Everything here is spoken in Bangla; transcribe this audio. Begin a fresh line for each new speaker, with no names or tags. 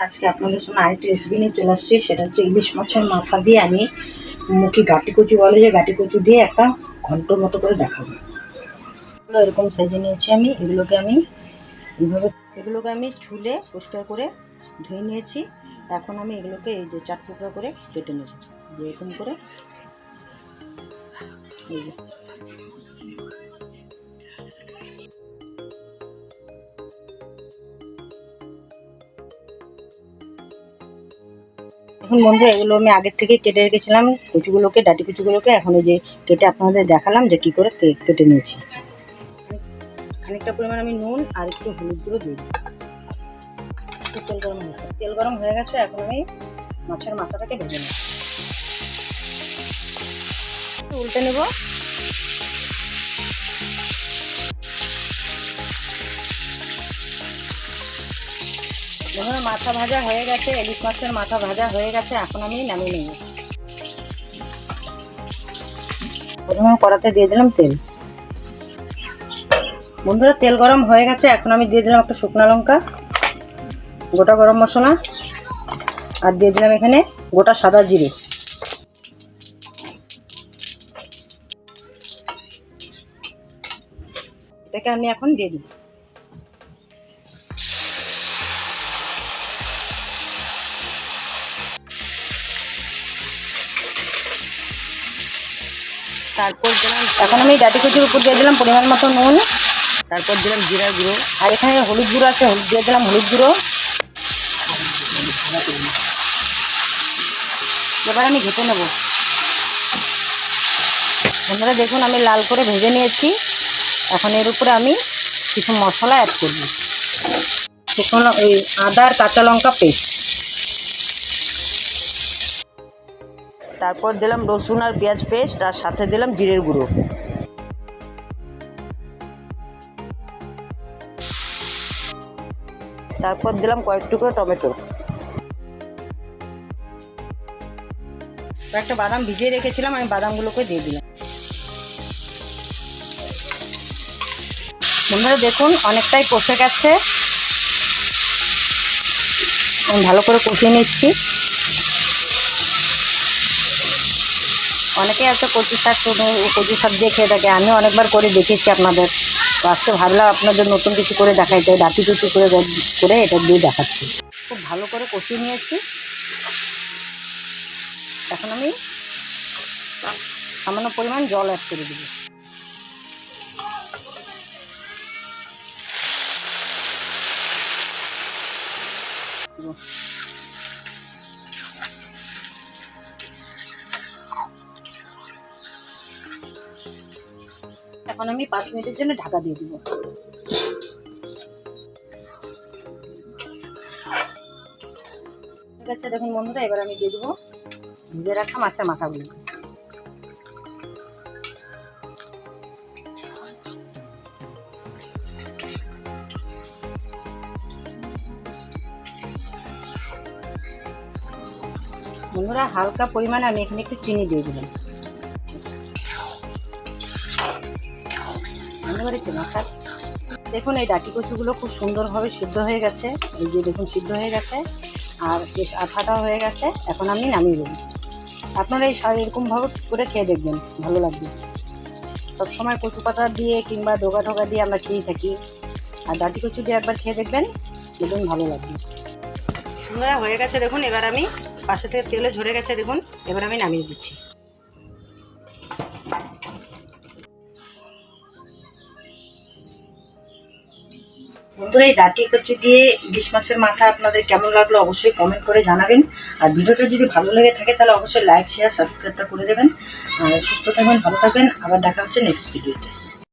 আজকে আপনাদের সঙ্গে আরেকটি রেসিপি নিয়ে চলে আসছি, সেটা হচ্ছে ইলিশ মাছের মাথা দিয়ে আমি মুখে গাটি কচু বলে যে গাটি কচু দিয়ে একটা ঘন্টর মতো করে দেখাবো। এগুলো এরকম সাইজে নিয়েছি আমি, এগুলোকে আমি এইভাবে এগুলোকে আমি ছুলে পরিষ্কার করে ধুয়ে নিয়েছি। এখন আমি এগুলোকে এই যে চার টুকরা করে কেটে নেব। এরকম করে এই এখন বন্ধু, এগুলো আমি আগের থেকে কেটে রেখেছিলাম। কুচুগুলোকে, ডাটি কুচুগুলোকে, এখন ওই যে কেটে আপনাদের দেখালাম যে কি করে কেটে নিয়েছি। খানিকটা পরিমাণ আমি নুন আর একটু হলুদ গুঁড়ো দিই একটু তেল গরম হয়েছে। তেল গরম হয়ে গেছে, এখন আমি মাছের মাথাটাকে ভেজে নেব। উল্টে নেব। দেখুন, মাথা ভাজা হয়ে গেছে, ইলিশ মাছের মাথা ভাজা হয়ে গেছে, এখন আমি নামিয়ে নেব। প্রথমে কড়াতে দিয়ে দিলাম তেল। বন্ধুরা, তেল গরম হয়ে গেছে, এখন আমি দিয়ে দিলাম একটা শুকনো লঙ্কা, গোটা গরম মশলা, আর দিয়ে দিলাম এখানে গোটা সাদা জিরে। এটাকে আমি এখন দিয়ে দিব তারপর দিলাম এখন আমি ডাটি কুচির উপর দিয়ে দিলাম পরিমাণ মতো নুন। তারপর দিলাম জিরা গুঁড়ো। আর এখানে হলুদ গুঁড়ো আছে, হলুদ দিয়ে দিলাম হলুদ গুঁড়ো। এবার আমি ঘেটে নেব। বন্ধুরা, দেখুন, আমি লাল করে ভেজে নিয়েছি। এখন এর উপরে আমি কিছু মশলা অ্যাড করব। শুকনো, এই আদা আর কাঁচা লঙ্কা পেস্ট তারপর দিলাম রসুন আর পেঁয়াজ পেস্ট, আর সাথে দিলাম জিরের গুঁড়ো। তারপর দিলাম কয়েক টুকরো টমেটো। একটা বাদাম ভিজিয়ে রেখেছিলাম, আমি বাদামগুলোকে দিয়ে দিলাম। বন্ধুরা, দেখুন, অনেকটাই কষে গেছে। ভালো করে কষিয়ে নিচ্ছি। অনেকে আছে কচু শাক কচু শাক দিয়ে খেয়ে থাকে। আমি অনেকবার করে দেখেছি আপনাদের। তো আজকে ভাবলাম আপনাদের নতুন কিছু করে দেখাই দেখাইতে ডাটি কুচু করে করে এটা দিয়ে দেখাচ্ছি। খুব ভালো করে কষিয়ে নিয়েছি। এখন আমি সামান্য পরিমাণ জল অ্যাড করে দেবো। এখন আমি পাঁচ মিনিটের জন্য ঢাকা দিয়ে দিব। ঠিক আছে, দেখুন বন্ধুরা, এবার আমি দিয়ে দেবো ভিজে রাখা মাছের মাথাগুলো। বন্ধুরা, হালকা পরিমাণে আমি এখানে একটু চিনি দিয়ে দিলাম। বুঝতে পেরেছি মাথার। দেখুন, এই ডাটি কচুগুলো খুব সুন্দরভাবে সিদ্ধ হয়ে গেছে। এই যে দেখুন, সিদ্ধ হয়ে গেছে। আর বেশ আঠাটা হয়ে গেছে। এখন আমি নামিয়ে দেবো আপনারা এই এরকমভাবে করে খেয়ে দেখবেন। ভালো লাগবে। সবসময় কচু পাতা দিয়ে কিংবা ডোগা ঢোকা দিয়ে আমরা খেয়ে থাকি। আর ডাটি কচু দিয়ে একবার খেয়ে দেখবেন দেখুন ভালো লাগবে। সুন্দর হয়ে গেছে, দেখুন। এবার আমি পাশে থেকে তেলে ঝরে গেছে, দেখুন। এবার আমি নামিয়ে দিচ্ছি। বন্ধুরা, এই ডাটি কচু দিয়ে ইলিশ মাছের মাথা আপনাদের কেমন লাগল অবশ্যই কমেন্ট করে জানাবেন। আর ভিডিওটা যদি ভালো লেগে থাকে, তাহলে অবশ্যই লাইক শেয়ার সাবস্ক্রাইবটা করে দেবেন। আর সুস্থ থাকবেন, ভালো থাকবেন। আবার দেখা হচ্ছে নেক্সট ভিডিওতে